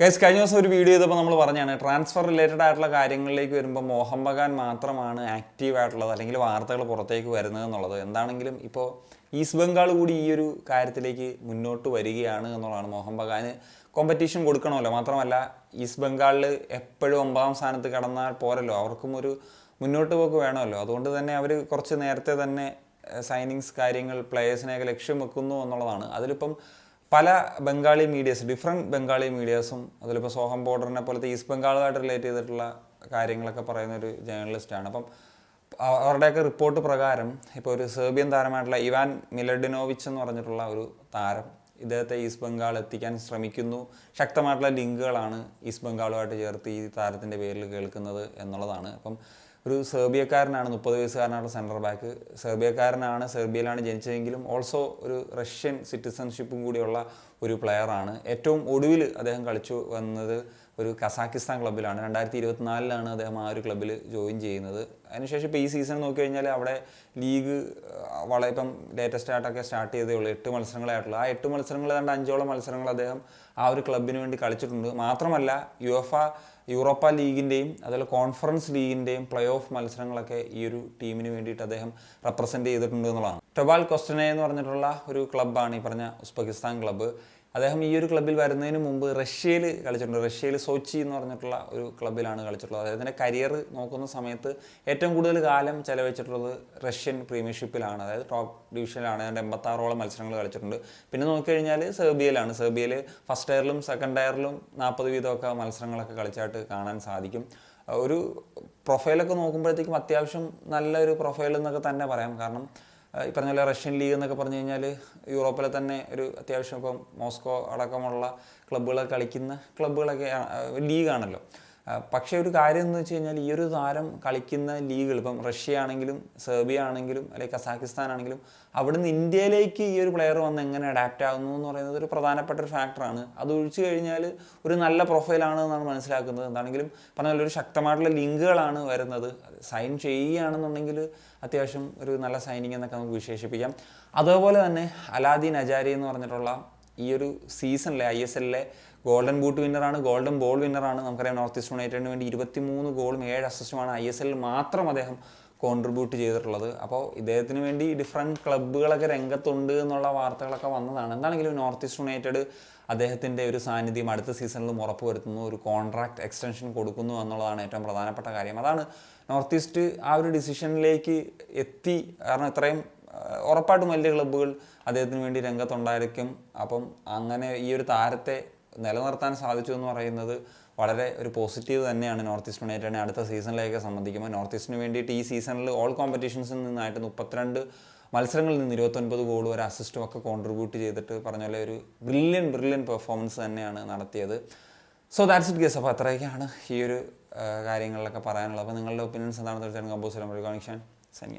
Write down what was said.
Guys കഴിഞ്ഞ ദിവസം ഒരു വീഡിയോ ചെയ്തപ്പോൾ നമ്മൾ പറഞ്ഞാണ് ട്രാൻസ്ഫർ റിലേറ്റഡ് ആയിട്ടുള്ള കാര്യങ്ങളിലേക്ക് വരുമ്പോൾ മോഹൻ ബഗാൻ മാത്രമാണ് ആക്റ്റീവ് ആയിട്ടുള്ളത് അല്ലെങ്കിൽ വാർത്തകൾ പുറത്തേക്ക് വരുന്നത് എന്നുള്ളത്. എന്താണെങ്കിലും ഇപ്പോൾ ഈസ്റ്റ് ബംഗാൾ കൂടി ഈ ഒരു കാര്യത്തിലേക്ക് മുന്നോട്ട് വരികയാണ് എന്നുള്ളതാണ് മോഹൻ ബഗാന് കോമ്പറ്റീഷൻ കൊടുക്കണമല്ലോ. മാത്രമല്ല ഈസ്റ്റ് ബംഗാളിൽ എപ്പോഴും ഒമ്പതാം സ്ഥാനത്ത് കടന്നാൽ പോരല്ലോ. അവർക്കും ഒരു മുന്നോട്ട് പോക്ക് വേണമല്ലോ. അതുകൊണ്ട് തന്നെ അവർ കുറച്ച് നേരത്തെ തന്നെ സൈനിങ്സ് കാര്യങ്ങൾ പ്ലേയേഴ്സിനെയൊക്കെ ലക്ഷ്യം വെക്കുന്നു എന്നുള്ളതാണ്. അതിലിപ്പം പല ബംഗാളി മീഡിയസ് ഡിഫറെന്റ് ബംഗാളി മീഡിയാസും അതിലിപ്പോൾ സോഹം ബോർഡറിനെ പോലത്തെ ഈസ്റ്റ് ബംഗാളുമായിട്ട് റിലേറ്റ് ചെയ്തിട്ടുള്ള കാര്യങ്ങളൊക്കെ പറയുന്ന ഒരു ജേർണലിസ്റ്റാണ് അപ്പം അവ- അവരുടെയൊക്കെ റിപ്പോർട്ട് പ്രകാരം ഇപ്പോൾ ഒരു സെർബിയൻ താരമായിട്ടുള്ള ഇവാൻ മിലഡിനോവിച്ച് എന്ന് പറഞ്ഞിട്ടുള്ള ഒരു താരം ഇദ്ദേഹത്തെ ഈസ്റ്റ് ബംഗാൾ എത്തിക്കാൻ ശ്രമിക്കുന്നു. ശക്തമായിട്ടുള്ള ലിങ്കുകളാണ് ഈസ്റ്റ് ബംഗാളുമായിട്ട് ചേർത്ത് ഈ താരത്തിന്റെ പേരിൽ കേൾക്കുന്നത് എന്നുള്ളതാണ്. അപ്പം ഒരു സെർബിയക്കാരനാണ് മുപ്പത് വയസ്സുകാരനാണ് സെൻട്രൽ ബാക്ക് സെർബിയക്കാരനാണ് സെർബിയയിലാണ് ജനിച്ചതെങ്കിലും ഓൾസോ ഒരു റഷ്യൻ സിറ്റിസൺഷിപ്പും കൂടിയുള്ള ഒരു പ്ലെയറാണ് ഏറ്റവും ഒടുവിൽ അദ്ദേഹം കളിച്ചു വന്നത് ഒരു കസാക്കിസ്ഥാൻ ക്ലബ്ബിലാണ് രണ്ടായിരത്തി ഇരുപത്തിനാലിലാണ് അദ്ദേഹം ആ ഒരു ക്ലബ്ബിൽ ജോയിൻ ചെയ്യുന്നത്. അതിനുശേഷം ഇപ്പോൾ ഈ സീസൺ നോക്കി കഴിഞ്ഞാൽ അവിടെ ലീഗ് വളരെ ഇപ്പം ലേറ്റസ്റ്റ് ആയിട്ടൊക്കെ സ്റ്റാർട്ട് ചെയ്തേ ഉള്ളൂ. എട്ട് മത്സരങ്ങളായിട്ടുള്ളൂ. ആ എട്ട് മത്സരങ്ങൾ കണ്ട് അഞ്ചോളം മത്സരങ്ങൾ അദ്ദേഹം ആ ഒരു ക്ലബിന് വേണ്ടി കളിച്ചിട്ടുണ്ട്. മാത്രമല്ല യു യൂറോപ്പ ലീഗിന്റെയും അതുപോലെ കോൺഫറൻസ് ലീഗിന്റെയും പ്ലേ ഓഫ് മത്സരങ്ങളൊക്കെ ഈ ഒരു ടീമിന് വേണ്ടിയിട്ട് അദ്ദേഹം റെപ്രസെന്റ് ചെയ്തിട്ടുണ്ട് എന്നുള്ളതാണ്. ടൊബാൽ കൊസ്റ്റനെ എന്ന് പറഞ്ഞിട്ടുള്ള ഒരു ക്ലബ്ബാണ് ഈ പറഞ്ഞ ഉസ്ബെക്കിസ്ഥാൻ ക്ലബ്ബ്. അദ്ദേഹം ഈ ഒരു ക്ലബ്ബിൽ വരുന്നതിന് മുമ്പ് റഷ്യയിൽ കളിച്ചിട്ടുണ്ട്. റഷ്യയിൽ സോച്ചി എന്ന് പറഞ്ഞിട്ടുള്ള ഒരു ക്ലബ്ബിലാണ് കളിച്ചിട്ടുള്ളത്. അദ്ദേഹത്തിന്റെ കരിയർ നോക്കുന്ന സമയത്ത് ഏറ്റവും കൂടുതൽ കാലം ചെലവഴിച്ചിട്ടുള്ളത് റഷ്യൻ പ്രീമിയർഷിപ്പിലാണ് അതായത് ടോപ്പ് ഡിവിഷനിലാണ് അതിന്റെ എൺപത്താറോളം മത്സരങ്ങൾ കളിച്ചിട്ടുണ്ട്. പിന്നെ നോക്കിക്കഴിഞ്ഞാൽ സെർബിയയിലാണ്. സെർബിയയിൽ ഫസ്റ്റ് ടയറിലും സെക്കൻഡ് ടയറിലും നാൽപ്പത് വീതമൊക്കെ മത്സരങ്ങളൊക്കെ കളിച്ചായിട്ട് കാണാൻ സാധിക്കും. ഒരു പ്രൊഫൈലൊക്കെ നോക്കുമ്പോഴത്തേക്കും അത്യാവശ്യം നല്ലൊരു പ്രൊഫൈൽ എന്നൊക്കെ തന്നെ പറയാം. കാരണം ഈ പറഞ്ഞ പോലെ റഷ്യൻ ലീഗ് എന്നൊക്കെ പറഞ്ഞു കഴിഞ്ഞാൽ യൂറോപ്പിലെ തന്നെ ഒരു അത്യാവശ്യം ഇപ്പം മോസ്കോ അടക്കമുള്ള ക്ലബ്ബുകളൊക്കെ കളിക്കുന്ന ക്ലബ്ബുകളൊക്കെ ലീഗാണല്ലോ. പക്ഷേ ഒരു കാര്യം എന്ന് വെച്ച് കഴിഞ്ഞാൽ ഈ ഒരു താരം കളിക്കുന്ന ലീഗുകൾ ഇപ്പം റഷ്യ ആണെങ്കിലും സെർബിയ ആണെങ്കിലും അല്ലെങ്കിൽ കസാഖിസ്ഥാൻ ആണെങ്കിലും അവിടെ നിന്ന് ഇന്ത്യയിലേക്ക് ഈ ഒരു പ്ലെയർ വന്ന് എങ്ങനെ അഡാപ്റ്റ് ആകുന്നു എന്ന് പറയുന്നത് ഒരു പ്രധാനപ്പെട്ട ഒരു ഫാക്ടറാണ് അത് ഒഴിച്ചു കഴിഞ്ഞാൽ ഒരു നല്ല പ്രൊഫൈലാണ് എന്നാണ് മനസ്സിലാക്കുന്നത്. എന്താണെങ്കിലും പറഞ്ഞ ഒരു ശക്തമായിട്ടുള്ള ലിങ്കുകളാണ് വരുന്നത്. സൈൻ ചെയ്യുകയാണെന്നുണ്ടെങ്കിൽ അത്യാവശ്യം ഒരു നല്ല സൈനിങ് എന്നൊക്കെ നമുക്ക് വിശേഷിപ്പിക്കാം. അതുപോലെ തന്നെ അലാദീൻ അജാരി എന്ന് പറഞ്ഞിട്ടുള്ള ഈ ഒരു സീസണിലെ ഐ എസ് എല്ലിലെ ഗോൾഡൻ ബൂട്ട് വിന്നറാണ് ഗോൾഡൻ ബോൾ വിന്നറാണ്. നമുക്കറിയാം നോർത്ത് ഈസ്റ്റ് യുണൈറ്റഡിന് വേണ്ടി ഇരുപത്തിമൂന്ന് ഗോളും ഏഴ് അസിസ്റ്റുമാണ് ഐ എസ് എല്ലിൽ മാത്രം അദ്ദേഹം കോൺട്രിബ്യൂട്ട് ചെയ്തിട്ടുള്ളത്. അപ്പോൾ ഇദ്ദേഹത്തിന് വേണ്ടി ഡിഫറെന്റ് ക്ലബ്ബുകളൊക്കെ രംഗത്തുണ്ട് എന്നുള്ള വാർത്തകളൊക്കെ വന്നതാണ്. എന്താണെങ്കിലും നോർത്ത് ഈസ്റ്റ് യുണൈറ്റഡ് അദ്ദേഹത്തിന്റെ ഒരു സാന്നിധ്യം അടുത്ത സീസണിലും ഉറപ്പുവരുത്തുന്നു ഒരു കോൺട്രാക്ട് എക്സ്റ്റൻഷൻ കൊടുക്കുന്നു എന്നുള്ളതാണ് ഏറ്റവും പ്രധാനപ്പെട്ട കാര്യം. അതാണ് നോർത്ത് ഈസ്റ്റ് ആ ഒരു ഡിസിഷനിലേക്ക് എത്തി. കാരണം ഇത്രയും ഉറപ്പായിട്ടും വലിയ ക്ലബ്ബുകൾ അദ്ദേഹത്തിന് വേണ്ടി രംഗത്തുണ്ടായിരിക്കും. അപ്പം അങ്ങനെ ഈ ഒരു താരത്തെ നിലനിർത്താൻ സാധിച്ചു എന്ന് പറയുന്നത് വളരെ ഒരു പോസിറ്റീവ് തന്നെയാണ് നോർത്ത് ഈസ്റ്റ് യുണൈറ്റഡിനെ അടുത്ത സീസണിലേക്ക് സംബന്ധിക്കുമ്പോൾ. നോർത്ത് ഈസ്റ്റിന് വേണ്ടിയിട്ട് ഈ സീസണിൽ ഓൾ കോമ്പറ്റീഷൻസിൽ നിന്നായിട്ട് മുപ്പത്തിരണ്ട് മത്സരങ്ങളിൽ നിന്ന് ഇരുപത്തൊൻപത് ഗോൾ ഒരു അസിസ്റ്റും ഒക്കെ കോൺട്രിബ്യൂട്ട് ചെയ്തിട്ട് പറഞ്ഞ പോലെ ഒരു ബ്രില്യൻ ബ്രില്യൻ പെർഫോമൻസ് തന്നെയാണ് നടത്തിയത്. സോ ദാറ്റ്സ് ഇറ്റ് ഗസ് അപ്പോൾ അത്രയൊക്കെയാണ് ഈ ഒരു കാര്യങ്ങളിലൊക്കെ പറയാനുള്ളത്. അപ്പോൾ നിങ്ങളുടെ ഒപ്പീനിയൻസ് എന്താണെന്ന് തീർച്ചയായിട്ടും കമ്പോസ് കണക്ഷൻ സനിയ